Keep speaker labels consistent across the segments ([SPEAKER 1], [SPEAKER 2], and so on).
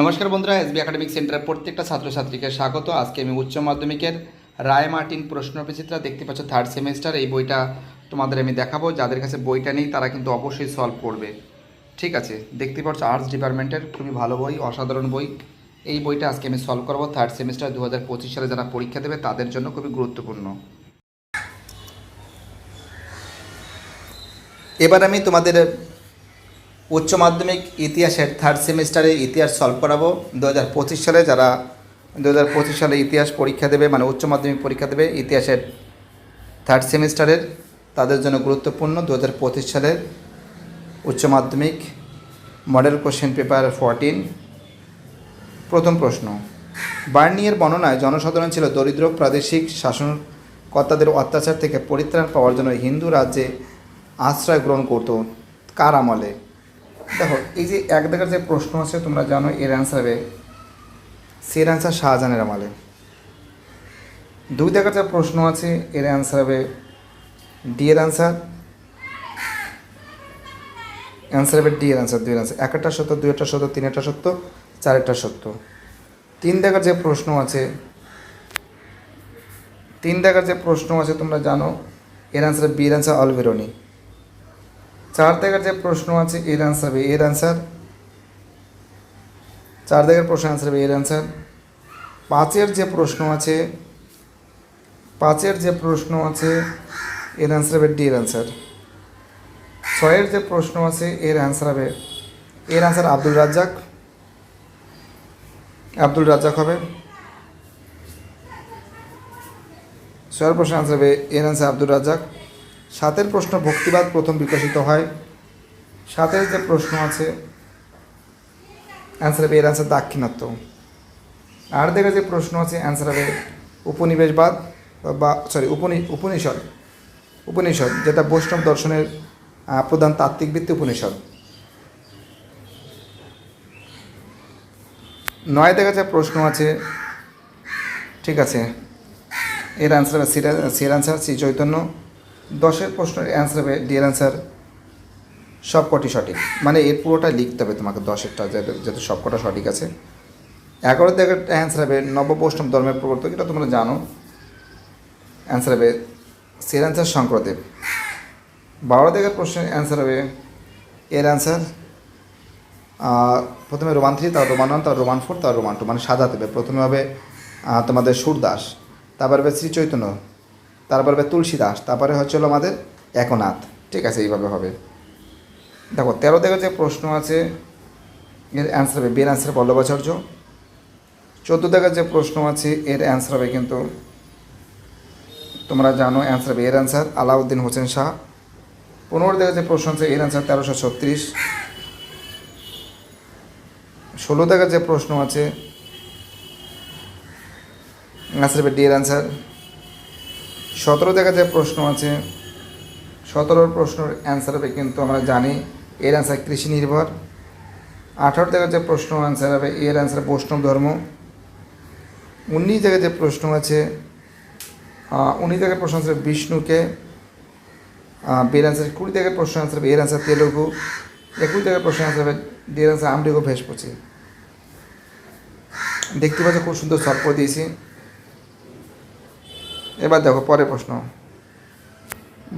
[SPEAKER 1] নমস্কার বন্ধুরা, SB academic সেন্টারের প্রত্যেকটা ছাত্রছাত্রীকে স্বাগত। আজকে আমি উচ্চ মাধ্যমিকের রায় মার্টিন প্রশ্ন বিচিত্রা দেখতে পাচ্ছ থার্ড সেমিস্টার এই বইটা তোমাদের আমি দেখাবো। যাদের কাছে বইটা নেই, তারা কিন্তু অবশ্যই সলভ করবে। ঠিক আছে? দেখতে পাচ্ছ আর্টস ডিপার্টমেন্টের খুবই ভালো বই, অসাধারণ বই। এই বইটা আজকে আমি সলভ করব। থার্ড সেমিস্টার দু হাজার পঁচিশ সালে যারা পরীক্ষা দেবে, তাদের জন্য খুবই গুরুত্বপূর্ণ। এবার আমি তোমাদের উচ্চ মাধ্যমিক ইতিহাসের থার্ড সেমিস্টারে ইতিহাস সলভ করাবো। দু হাজার পঁচিশ সালে যারা দু হাজার পঁচিশ সালে ইতিহাস পরীক্ষা দেবে মানে উচ্চ মাধ্যমিক পরীক্ষা দেবে ইতিহাসের থার্ড সেমিস্টারের তাদের জন্য গুরুত্বপূর্ণ। দু হাজার পঁচিশ সালের উচ্চ মাধ্যমিক মডেল কোশ্চেন পেপার ফোরটিন প্রথম প্রশ্ন, বার্নিয়ের বর্ণনায় জনসাধারণ ছিল দরিদ্র, প্রাদেশিক, শাসনকর্তাদের অত্যাচার থেকে পরিত্রাণ পাওয়ার জন্য হিন্দু রাজ্যে আশ্রয় গ্রহণ করত। কার আমলে? দেখো, এই যে এক দেখার যে প্রশ্ন আছে, তোমরা জানো, এর অ্যান্সার হবে সের অ্যান্সার শাহজাহানের আমলে। দুই দেখার যে প্রশ্ন আছে, এর অ্যান্সার হবে ডি এর অ্যান্সার অ্যান্সার হবে ডি এর অ্যান্সার দুই অ্যান্সার এক একটা সত্য একটা সত্য তিন একটা সত্য চার একটা সত্য। তিন দেখার যে প্রশ্ন আছে, তিন দেখার যে প্রশ্ন আছে, তোমরা জানো, এর অ্যান্সার বি এর অ্যান্সার অলবেরনি চার দেখার যে প্রশ্ন আছে, এর অ্যান্সার হবে, এর অ্যান্সার চার দেখার প্রশ্ন অ্যান্সার হবে, এর অ্যান্সার পাঁচের যে প্রশ্ন আছে, পাঁচের যে প্রশ্ন আছে, এর অ্যান্সার হবে ডি এর অ্যান্সার ছয়ের যে প্রশ্ন আছে, এর অ্যান্সার হবে, এর অ্যান্সার আব্দুল রাজ্জাক। আব্দুল রাজ্জাক হবে। ছয়ের প্রশ্ন অ্যান্সার হবে, এর অ্যান্সার আব্দুল রাজ্জাক। সাতের প্রশ্ন ভক্তিবাদ প্রথম বিকশিত হয়। সাতের যে প্রশ্ন আছে অ্যান্সার হবে এর অ্যান্সার দাক্ষিণাত্য। আর দেখে যে প্রশ্ন আছে অ্যান্সার হবে উপনিবেশবাদ বা সরি উপনি, উপনিষদ। উপনিষদ, যেটা বৈষ্ণব দর্শনের প্রধান তাত্ত্বিক ভিত্তি উপনিষদ। নয় দেখা যায় প্রশ্ন আছে, ঠিক আছে, এর অ্যান্সার সির সির অ্যান্সার শ্রী চৈতন্য। দশের প্রশ্নের অ্যান্সার হবে ডি এর অ্যান্সার সব কটি সঠিক। মানে এর পুরোটা লিখতে হবে তোমাকে দশেরটা, যাতে যাতে সব কটা সঠিক আছে। এগারো থেকে অ্যান্সার হবে নববৈষ্ণব ধর্মের প্রবর্তক, এটা তোমরা জানো। অ্যান্সার হবে সের অ্যান্সার শঙ্করদেব। বারো থেকে প্রশ্নের অ্যান্সার হবে, এর অ্যান্সার প্রথমে রোমান থ্রি তার রোমান ওয়ান তারপর রোমান ফোর তার রোমান টু মানে সাজাতে হবে প্রথমে হবে তোমাদের সুরদাস, তারপর হবে শ্রী চৈতন্য তারপরে হবে তুলসী দাস তারপরে হচ্ছে হলো আমাদের একনাথ। ঠিক আছে, এইভাবে হবে। দেখো, তেরো থেকে যে প্রশ্ন আছে, এর অ্যান্সার হবে বিয়ের অ্যান্সার বল্লভাচার্য। চোদ্দ থেকে যে প্রশ্ন আছে, এর অ্যান্সার হবে কিন্তু তোমরা জানো অ্যান্সার হবে এর অ্যান্সার আলাউদ্দিন হোসেন শাহ। পনেরো থেকে যে প্রশ্ন আছে, এর অ্যান্সার তেরোশো ছত্রিশ। ষোলো থেকে যে প্রশ্ন আছে অ্যান্সার হবে ডি এর অ্যান্সার সতেরো থেকে যে প্রশ্ন আছে, সতেরোর প্রশ্নের অ্যান্সার হবে কিন্তু আমরা জানি এর অ্যান্সার কৃষি নির্ভর। আঠারো থেকে যে প্রশ্ন অ্যান্সার হবে, এর অ্যান্সার বৈষ্ণব ধর্ম। উনিশ থেকে যে প্রশ্ন আছে উনিশ থেকে প্রশ্ন আছে বিষ্ণুকে বের অ্যান্সার কুড়ি থেকে প্রশ্ন অ্যান্সার হবে, এর অ্যান্সার তেলুগু। একুশ থেকে প্রশ্ন অ্যান্সার হবে ডের অ্যান্সার আমরিগো ভেসপচি দেখতে পাচ্ছ খুব সুন্দর সলভ দিয়েছি। এবার দেখো, পরের প্রশ্ন।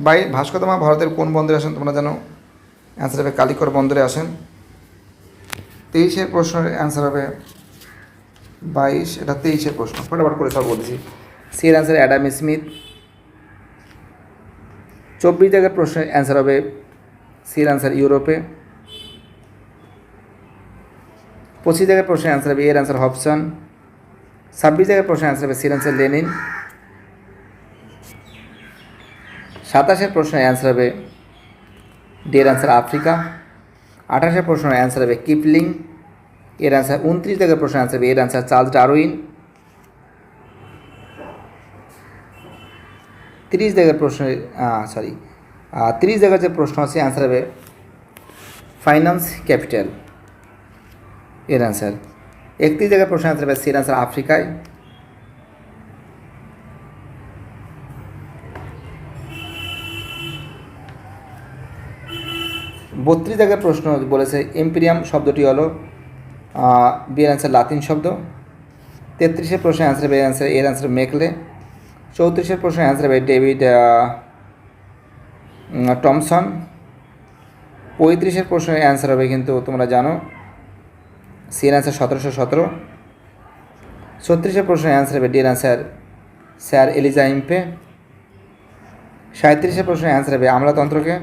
[SPEAKER 1] বাই ভাস্করতমা ভারতের কোন বন্দরে আসেন তোমরা জানো? অ্যান্সার হবে কালিকর বন্দরে আসেন। তেইশের প্রশ্নের অ্যান্সার হবে বাইশ, এটা তেইশের প্রশ্ন। ফটাফট করে সব বলছি। সি এর অ্যান্সার অ্যাডাম স্মিথ চব্বিশ জায়গার প্রশ্নের অ্যান্সার হবে সি এর অ্যান্সার ইউরোপে। পঁচিশ জায়গার প্রশ্নের অ্যান্সার হবে এর অ্যান্সার হবসন ছাব্বিশ জায়গার প্রশ্নের অ্যান্সার হবে সির অ্যান্সার লেনিন সাতাশের প্রশ্নের অ্যান্সার হবে ডি এর অ্যান্সার আফ্রিকা। আঠাশের প্রশ্নের অ্যান্সার হবে কিপলিং। এর অ্যান্সার উনত্রিশ থেকে প্রশ্নের অ্যান্সার হবে, এর অ্যান্সার চার্লস ডারউইন। তিরিশ জায়গার প্রশ্ন সরি তিরিশ জায়গার যে প্রশ্ন আছে অ্যান্সার হবে ফাইন্যান্স ক্যাপিটাল এর অ্যান্সার একত্রিশ জায়গার প্রশ্ন অ্যান্সার হবে সির অ্যান্সার আফ্রিকায়। বত্রিশ জায়গায় প্রশ্ন বলেছে, এম্পিরিয়াম শব্দটি হলো বি এর অ্যান্সার লাতিন শব্দ। তেত্রিশের প্রশ্নের অ্যান্সার হবে অ্যান্সার এর অ্যান্সার মেকলে। চৌত্রিশের প্রশ্নের অ্যান্সার হবে ডেভিড টমসন পঁয়ত্রিশের প্রশ্নের অ্যান্সার হবে কিন্তু তোমরা জানো, সি এর অ্যান্সার সতেরোশো সতেরো। ছত্রিশের প্রশ্নের অ্যান্সার হবে ডি এর অ্যান্সার স্যার এলিজা ইম্পে। সাঁত্রিশের প্রশ্নের অ্যান্সার হবে আমলাতন্ত্রকে।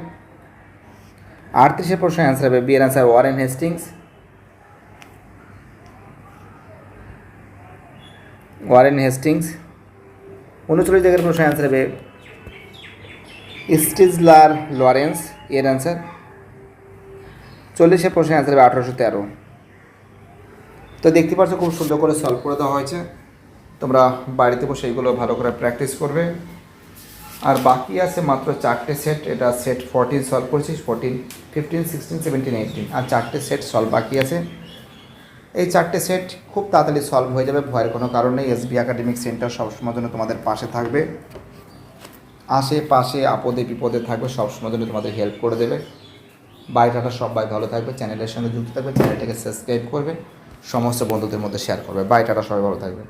[SPEAKER 1] আটত্রিশের প্রশ্নের অ্যান্সার হবে বি এর answer Warren Hastings Warren Hastings উনচল্লিশ জায়গার প্রশ্নের অ্যান্সার হবে স্টিজলার লরেন্স এর অ্যান্সার চল্লিশের প্রশ্নের অ্যান্সার হবে আঠারোশো তেরো। তো দেখতে পাচ্ছ খুব সুন্দর করে সলভ করে দেওয়া হয়েছে। তোমরা বাড়িতে বসে এগুলো ভালো করে প্র্যাকটিস করবে। আর বাকি আছে মাত্র চারটে সেট এটা সেট ফোরটিন সলভ করেছিস fourteen fifteen sixteen seventeen eighteen আর চারটে সেট সলভ বাকি আছে। এই চারটে সেট খুব তাড়াতাড়ি সলভ হয়ে যাবে, ভয়ের কোনো কারণ নেই এসবি একাডেমিক সেন্টার সবসময় জন্য তোমাদের পাশে থাকবে। আশেপাশে আপদে, বিপদে থাকবে, সবসময় জন্য তোমাদের হেল্প করে দেবে। বাড়িটাটা সবাই ভালো থাকবে, চ্যানেলের সঙ্গে যুক্ত থাকবে, চ্যানেলটাকে সাবস্ক্রাইব করবে, সমস্ত বন্ধুদের মধ্যে শেয়ার করবে। বাড়িটাটা সবাই ভালো থাকবে।